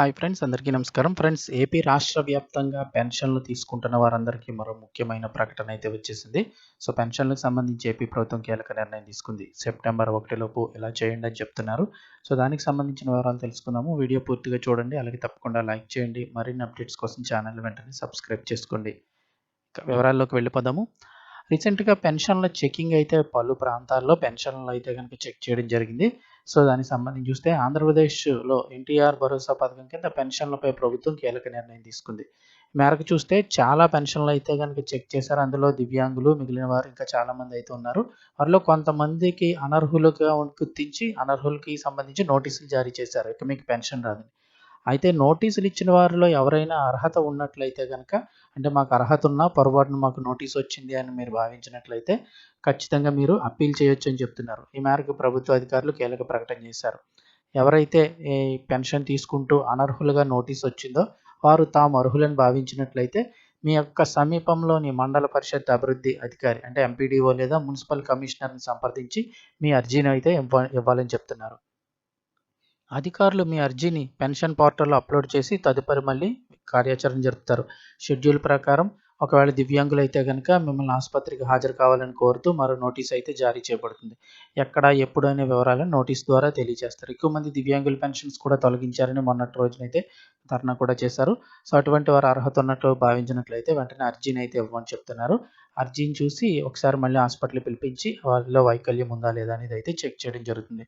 Hi friends అందరికీ నమస్కారం. Friends AP రాష్ట్ర వ్యాప్తంగా పెన్షన్లు తీసుకుంటున్న వారందరికీ మరో ముఖ్యమైన ప్రకటన అయితే వచ్చేసింది. సో పెన్షన్లకు సంబంధించి ఏపీ ప్రభుత్వం కీలక నిర్ణయం తీసుకుంది. సెప్టెంబర్ ఒకటిలోపు ఇలా చేయండి అని చెప్తున్నారు. సో దానికి సంబంధించిన వివరాలు తెలుసుకుందాము. వీడియో పూర్తిగా చూడండి. అలాగే తప్పకుండా లైక్ చేయండి. మరిన్ని అప్డేట్స్ కోసం ఛానల్ వెంటనే సబ్స్క్రైబ్ చేసుకోండి. వివరాల్లోకి వెళ్ళిపోదాము. రీసెంట్గా పెన్షన్ల చెకింగ్ అయితే పలు ప్రాంతాల్లో పెన్షన్లు అయితే కనుక చెక్ చేయడం జరిగింది. సో దానికి సంబంధించి చూస్తే ఆంధ్రప్రదేశ్లో ఎన్టీఆర్ భరోసా పథకం కింద పెన్షన్లపై ప్రభుత్వం కీలక నిర్ణయం తీసుకుంది. మేరకు చూస్తే చాలా పెన్షన్లు అయితే కనుక చెక్ చేశారు. అందులో దివ్యాంగులు మిగిలిన వారు ఇంకా చాలామంది అయితే ఉన్నారు. వారిలో కొంతమందికి అనర్హులుగా గుర్తించి అనర్హులకి సంబంధించి నోటీసులు జారీ చేశారు. ఇక మీకు పెన్షన్ రాదని. అయితే నోటీసులు ఇచ్చిన వారిలో ఎవరైనా అర్హత ఉన్నట్లయితే కనుక అంటే మాకు అర్హత ఉన్నా పొరపాటున మాకు నోటీస్ వచ్చింది అని మీరు భావించినట్లయితే ఖచ్చితంగా మీరు అప్పీల్ చేయొచ్చు అని చెప్తున్నారు. ఈ మేరకు ప్రభుత్వ అధికారులు కీలక ప్రకటన చేశారు. ఎవరైతే ఈ పెన్షన్ తీసుకుంటూ అనర్హులుగా నోటీస్ వచ్చిందో వారు తాము అర్హులని భావించినట్లయితే మీ యొక్క సమీపంలోని మండల పరిషత్ అభివృద్ధి అధికారి అంటే ఎంపీడీఓ లేదా మున్సిపల్ కమిషనర్ని సంప్రదించి మీ అర్జీని అయితే ఇవ్వాలని చెప్తున్నారు. అధికారులు మీ అర్జీని పెన్షన్ పోర్టల్లో అప్లోడ్ చేసి తదుపరి మళ్ళీ కార్యాచరణ జరుపుతారు. షెడ్యూల్ ప్రకారం ఒకవేళ దివ్యాంగులు అయితే కనుక మిమ్మల్ని ఆసుపత్రికి హాజరు కావాలని కోరుతూ మరో నోటీస్ అయితే జారీ చేయబడుతుంది. ఎక్కడ ఎప్పుడు అనే వివరాలను నోటీస్ ద్వారా తెలియజేస్తారు. ఎక్కువ మంది దివ్యాంగుల పెన్షన్స్ కూడా తొలగించారని మొన్నటి రోజునైతే ధర్నా కూడా చేశారు. సో అటువంటి వారు అర్హత ఉన్నట్లు భావించినట్లయితే వెంటనే అర్జీని అయితే ఇవ్వమని చెప్తున్నారు. అర్జీని చూసి ఒకసారి మళ్ళీ హాస్పిటల్ పిలిపించి వాళ్ళలో వైకల్యం ఉందా లేదా అనేది అయితే చెక్ చేయడం జరుగుతుంది.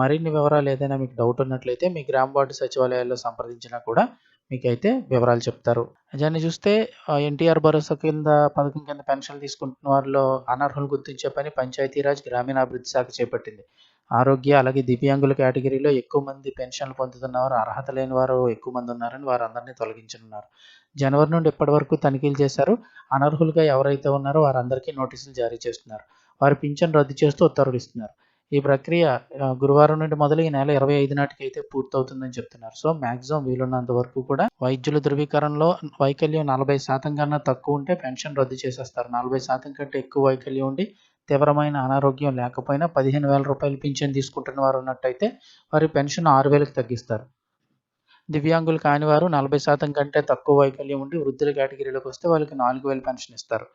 మరిన్ని వివరాలు ఏదైనా మీకు డౌట్ ఉన్నట్లయితే మీ గ్రామ వార్డు సచివాలయాల్లో సంప్రదించినా కూడా మీకైతే వివరాలు చెప్తారు. నిజాన్ని చూస్తే ఎన్టీఆర్ భరోసా కింద పథకం కింద పెన్షన్లు తీసుకుంటున్న వారిలో అనర్హులు గుర్తించే పని పంచాయతీరాజ్ గ్రామీణాభివృద్ధి శాఖ చేపట్టింది. ఆరోగ్య అలాగే దివ్యాంగుల కేటగిరీలో ఎక్కువ మంది పెన్షన్లు పొందుతున్నవారు అర్హత లేని వారు ఎక్కువ మంది ఉన్నారని వారు అందరినీ తొలగించనున్నారు. జనవరి నుండి ఇప్పటి వరకు తనిఖీలు చేశారు. అనర్హులుగా ఎవరైతే ఉన్నారో వారందరికీ నోటీసులు జారీ చేస్తున్నారు. వారి పింఛన్ రద్దు చేస్తూ ఉత్తర్వులు ఇస్తున్నారు. ఈ ప్రక్రియ గురువారం నుండి మొదలు ఈ నెల ఇరవై ఐదు నాటికి అయితే పూర్తవుతుందని చెప్తున్నారు. సో మ్యాక్సిమం వీలున్నంత వరకు కూడా వైద్యుల ధృవీకరణలో వైకల్యం నలభై శాతం కన్నా తక్కువ ఉంటే పెన్షన్ రద్దు చేసేస్తారు. నలభై శాతం కంటే ఎక్కువ వైకల్యం ఉండి తీవ్రమైన అనారోగ్యం లేకపోయినా పదిహేను వేల రూపాయలు పింఛన్ తీసుకుంటున్న వారు ఉన్నట్టయితే వారి పెన్షన్ ఆరు వేలకు తగ్గిస్తారు. దివ్యాంగులు కాని వారు నలభై శాతం కంటే తక్కువ వైకల్యం ఉండి వృద్ధుల కేటగిరీలోకి వస్తే వాళ్ళకి నాలుగు వేలు పెన్షన్ ఇస్తారు.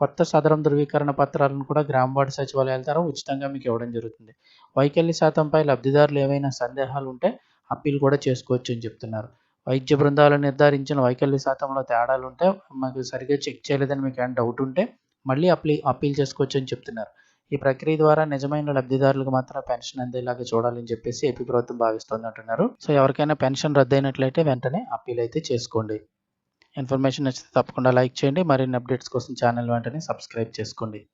కొత్త సదరం ధృవీకరణ పత్రాలను కూడా గ్రామ వార్డు సచివాలయాల ద్వారా ఉచితంగా మీకు ఇవ్వడం జరుగుతుంది. వైకల్య శాతంపై లబ్ధిదారులు ఏవైనా సందేహాలు ఉంటే అప్పీల్ కూడా చేసుకోవచ్చు అని చెప్తున్నారు. వైద్య బృందాలు నిర్ధారించిన వైకల్య శాతంలో తేడాలు ఉంటే మాకు సరిగ్గా చెక్ చేయలేదని మీకు ఏమైనా డౌట్ ఉంటే మళ్ళీ అప్లీ అప్పీల్ చేసుకోవచ్చు అని చెప్తున్నారు. ఈ ప్రక్రియ ద్వారా నిజమైన లబ్ధిదారులకు మాత్రం పెన్షన్ అందేలాగా చూడాలని చెప్పేసి ఏపీ ప్రభుత్వం భావిస్తోంది అంటున్నారు సో ఎవరికైనా పెన్షన్ రద్దయినట్లయితే వెంటనే అప్పీల్ అయితే చేసుకోండి. ఇన్ఫర్మేషన్ నచ్చితే తప్పకుండా లైక్ చేయండి. మరిన్ని అప్డేట్స్ కోసం ఛానల్ వెంటనే సబ్స్క్రైబ్ చేసుకోండి.